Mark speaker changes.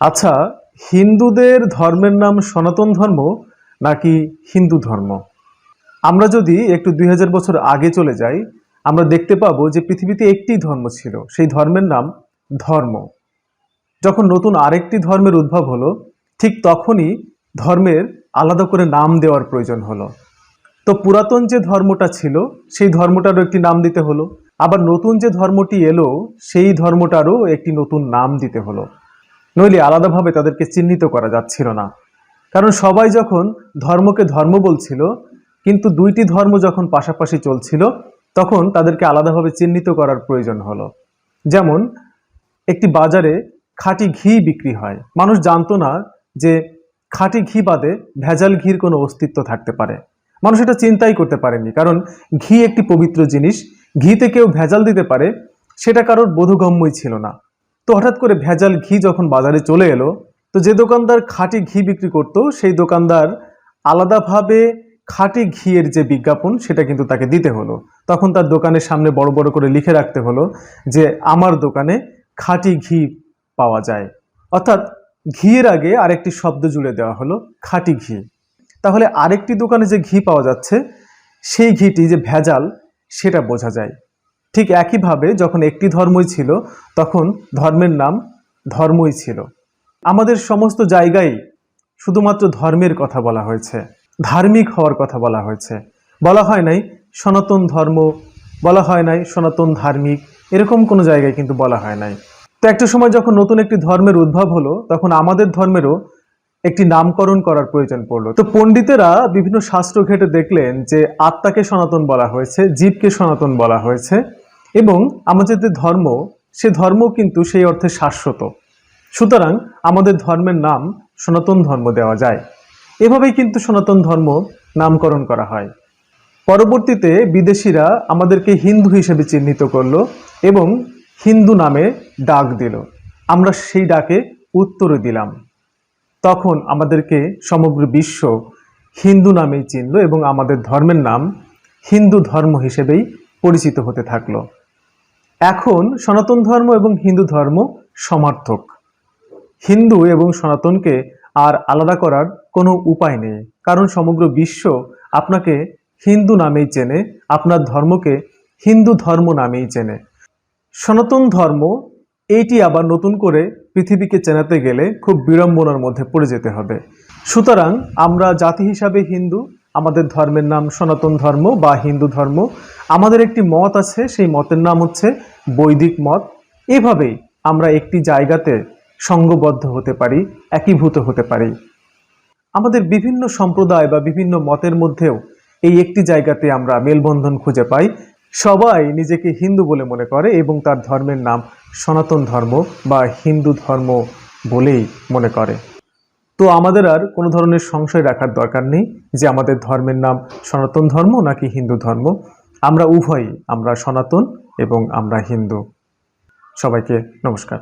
Speaker 1: আচ্ছা হিন্দুদের ধর্মের নাম সনাতন ধর্ম নাকি হিন্দু ধর্ম? আমরা যদি একটু দুই হাজার বছর আগে চলে যাই, আমরা দেখতে পাবো যে পৃথিবীতে একটি ধর্ম ছিল, সেই ধর্মের নাম ধর্ম। যখন নতুন আরেকটি ধর্মের উদ্ভব হলো, ঠিক তখনই ধর্মের আলাদা করে নাম দেওয়ার প্রয়োজন হলো। তো পুরাতন যে ধর্মটা ছিল, সেই ধর্মটারও একটি নাম দিতে হলো। আবার নতুন যে ধর্মটি এলো, সেই ধর্মটারও একটি নতুন নাম দিতে হলো। নইলে আলাদাভাবে তাদেরকে চিহ্নিত করা যাচ্ছিল না। কারণ সবাই যখন ধর্মকে ধর্ম বলছিল, কিন্তু দুইটি ধর্ম যখন পাশাপাশি চলছিল, তখন তাদেরকে আলাদাভাবে চিহ্নিত করার প্রয়োজন হলো। যেমন, একটি বাজারে খাঁটি ঘি বিক্রি হয়। মানুষ জানতো না যে খাঁটি ঘি বাদে ভেজাল ঘির কোনো অস্তিত্ব থাকতে পারে। মানুষ এটা চিন্তাই করতে পারেনি কারণ ঘি একটি পবিত্র জিনিস। ঘিতে কেউ ভেজাল দিতে পারে, সেটা কারোর বোধগম্যই ছিল না। তো হঠাৎ করে ভেজাল ঘি যখন বাজারে চলে এলো, তো যে দোকানদার খাঁটি ঘি বিক্রি করত, সেই দোকানদার আলাদাভাবে খাঁটি ঘিয়ের যে বিজ্ঞাপন, সেটা কিন্তু তাকে দিতে হলো। তখন তার দোকানের সামনে বড় বড় করে লিখে রাখতে হলো যে, আমার দোকানে খাঁটি ঘি পাওয়া যায়। অর্থাৎ ঘিয়ের আগে আরেকটি শব্দ জুড়ে দেওয়া হলো, খাঁটি ঘি। তাহলে আরেকটি দোকানে যে ঘি পাওয়া যাচ্ছে, সেই ঘিটি যে ভেজাল, সেটা বোঝা যায়। ঠিক একইভাবে যখন একটি ধর্মই ছিল, তখন ধর্মের নাম ধর্মই ছিল। আমাদের সমস্ত জায়গায় শুধুমাত্র ধর্মের কথা বলা হয়েছে, ধার্মিক হওয়ার কথা বলা হয়েছে। বলা হয় নাই সনাতন ধর্ম, বলা হয় নাই সনাতন ধার্মিক, এরকম কোনো জায়গায় কিন্তু বলা হয় নাই। তো একটা সময় যখন নতুন একটি ধর্মের উদ্ভব হলো, তখন আমাদের ধর্মেরও একটি নামকরণ করার প্রয়োজন পড়ল। তো পণ্ডিতেরা বিভিন্ন শাস্ত্র ঘেটে দেখলেন যে আত্মাকে সনাতন বলা হয়েছে, জীবকে সনাতন বলা হয়েছে। এবং আমাদের যে ধর্ম, সে ধর্ম কিন্তু সেই অর্থে শাশ্বত। সুতরাং আমাদের ধর্মের নাম সনাতন ধর্ম দেওয়া যায়। এভাবেই কিন্তু সনাতন ধর্ম নামকরণ করা হয়। পরবর্তীতে বিদেশিরা আমাদেরকে হিন্দু হিসেবে চিহ্নিত করল এবং হিন্দু নামে ডাক দিল। আমরা সেই ডাকে উত্তর দিলাম। তখন আমাদেরকে সমগ্র বিশ্ব হিন্দু নামেই চিনল এবং আমাদের ধর্মের নাম হিন্দু ধর্ম হিসেবেই পরিচিত হতে থাকল। এখন সনাতন ধর্ম এবং হিন্দু ধর্ম সমার্থক। হিন্দু এবং সনাতনকে আর আলাদা করার কোনো উপায় নেই, কারণ সমগ্র বিশ্ব আপনাকে হিন্দু নামেই চেনে, আপনার ধর্মকে হিন্দু ধর্ম নামেই চেনে। সনাতন ধর্ম এইটি আবার নতুন করে পৃথিবীকে চেনাতে গেলে খুব বিড়ম্বনার মধ্যে পড়ে যেতে হবে। সুতরাং আমরা জাতি হিসাবে হিন্দু আমাদের ধর্মের নাম সনাতন ধর্ম বা হিন্দু ধর্ম। আমাদের একটি মত আছে, সেই মতের নাম হচ্ছে বৈদিক মত। এভাবেই আমরা একটি জায়গাতে সঙ্গবদ্ধ হতে পারি, একীভূত হতে পারি। আমাদের বিভিন্ন সম্প্রদায় বা বিভিন্ন মতের মধ্যেও এই একটি জায়গাতে আমরা মেলবন্ধন খুঁজে পাই। সবাই নিজেকে হিন্দু বলে মনে করে এবং তার ধর্মের নাম সনাতন ধর্ম বা হিন্দু ধর্ম বলেই মনে করে। তো আমাদের আর কোনো ধরনের সংশয় রাখার দরকার নেই যে আমাদের ধর্মের নাম সনাতন ধর্ম নাকি হিন্দু ধর্ম। আমরা উভয়ই আমরা সনাতন এবং আমরা হিন্দু। সবাইকে নমস্কার।